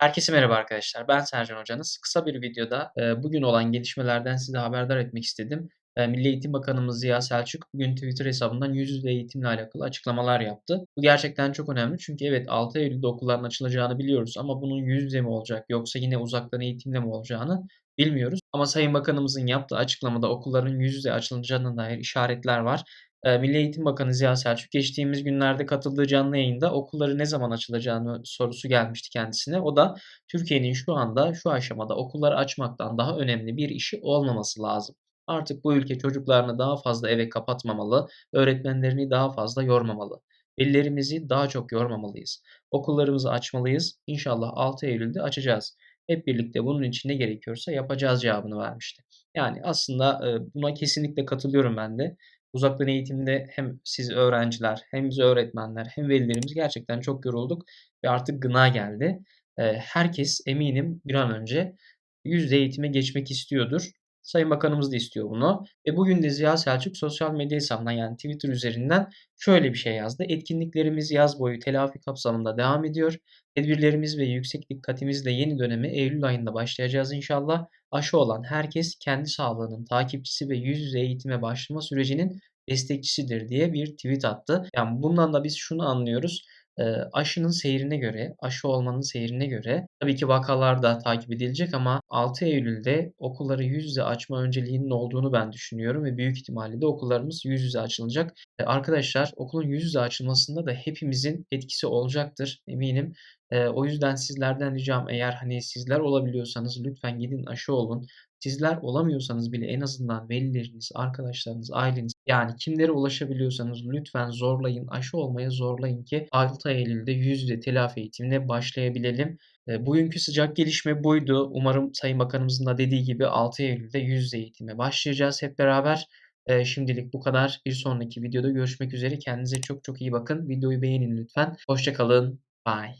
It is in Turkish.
Herkese merhaba arkadaşlar. Ben Sercan Hocanız. Kısa bir videoda e, bugün olan gelişmelerden size haberdar etmek istedim. E, Milli Eğitim Bakanımız Ziya Selçuk bugün Twitter hesabından yüz yüze eğitimle alakalı açıklamalar yaptı. Bu gerçekten çok önemli çünkü evet 6 Eylül'de okulların açılacağını biliyoruz ama bunun yüz yüze mi olacak yoksa yine uzaktan eğitimle mi olacağını bilmiyoruz. Ama Sayın Bakanımızın yaptığı açıklamada okulların yüz yüze açılacağına dair işaretler var. Eee, Milli Eğitim Bakanı Ziya Selçuk geçtiğimiz günlerde katıldığı canlı yayında okulları ne zaman açılacağını sorusu gelmişti kendisine. O da Türkiye'nin şu anda şu aşamada okulları açmaktan daha önemli bir işi olmaması lazım. Artık bu ülke çocuklarını daha fazla eve kapatmamalı, öğretmenlerini daha fazla yormamalı. Velilerimizi daha çok yormamalıyız. Okullarımızı açmalıyız. İnşallah 6 Eylül'de açacağız. Hep birlikte bunun için ne gerekiyorsa yapacağız cevabını vermişti. Yani aslında eee, buna kesinlikle katılıyorum ben de. Uzaktan eğitimde hem siz öğrenciler hem biz öğretmenler hem velilerimiz gerçekten çok yorulduk ve artık gına geldi. Herkes eminim bir an önce yüz yüze eğitime geçmek istiyordur. Sayın Bakanımız da istiyor bunu ve bugün de Ziya Selçuk sosyal medya hesabından yani Twitter üzerinden şöyle bir şey yazdı. Etkinliklerimiz yaz boyu telafi kapsamında devam ediyor. Tedbirlerimiz ve yüksek dikkatimizle yeni döneme Eylül ayında başlayacağız inşallah. Aşı olan herkes kendi sağlığının takipçisi ve yüz yüze eğitime başlama sürecinin destekçisidir diye bir tweet attı. Yani bundan da biz şunu anlıyoruz. Aşının seyrine göre, aşı olmanın seyrine göre tabii ki vakalar da takip edilecek ama 6 Eylül'de okulları yüz yüze açma önceliğinin olduğunu ben düşünüyorum ve büyük ihtimalle de okullarımız yüz yüze açılacak. Arkadaşlar okulun yüz yüze açılmasında da hepimizin etkisi olacaktır eminim. O yüzden sizlerden ricam eğer hani sizler olabiliyorsanız lütfen gidin aşı olun. Sizler olamıyorsanız bile en azından velileriniz, arkadaşlarınız, aileniz yani kimlere ulaşabiliyorsanız lütfen zorlayın, aşı olmaya zorlayın ki 6 Eylül'de yüz yüze telafi eğitimine başlayabilelim. Eee, bugünkü sıcak gelişme buydu. Umarım Sayın Bakanımızın da dediği gibi 6 Eylül'de yüz yüze eğitime başlayacağız hep beraber. Eee, şimdilik bu kadar. Bir sonraki videoda görüşmek üzere. Kendinize çok çok iyi bakın. Videoyu beğenin lütfen. Hoşça kalın. Bye.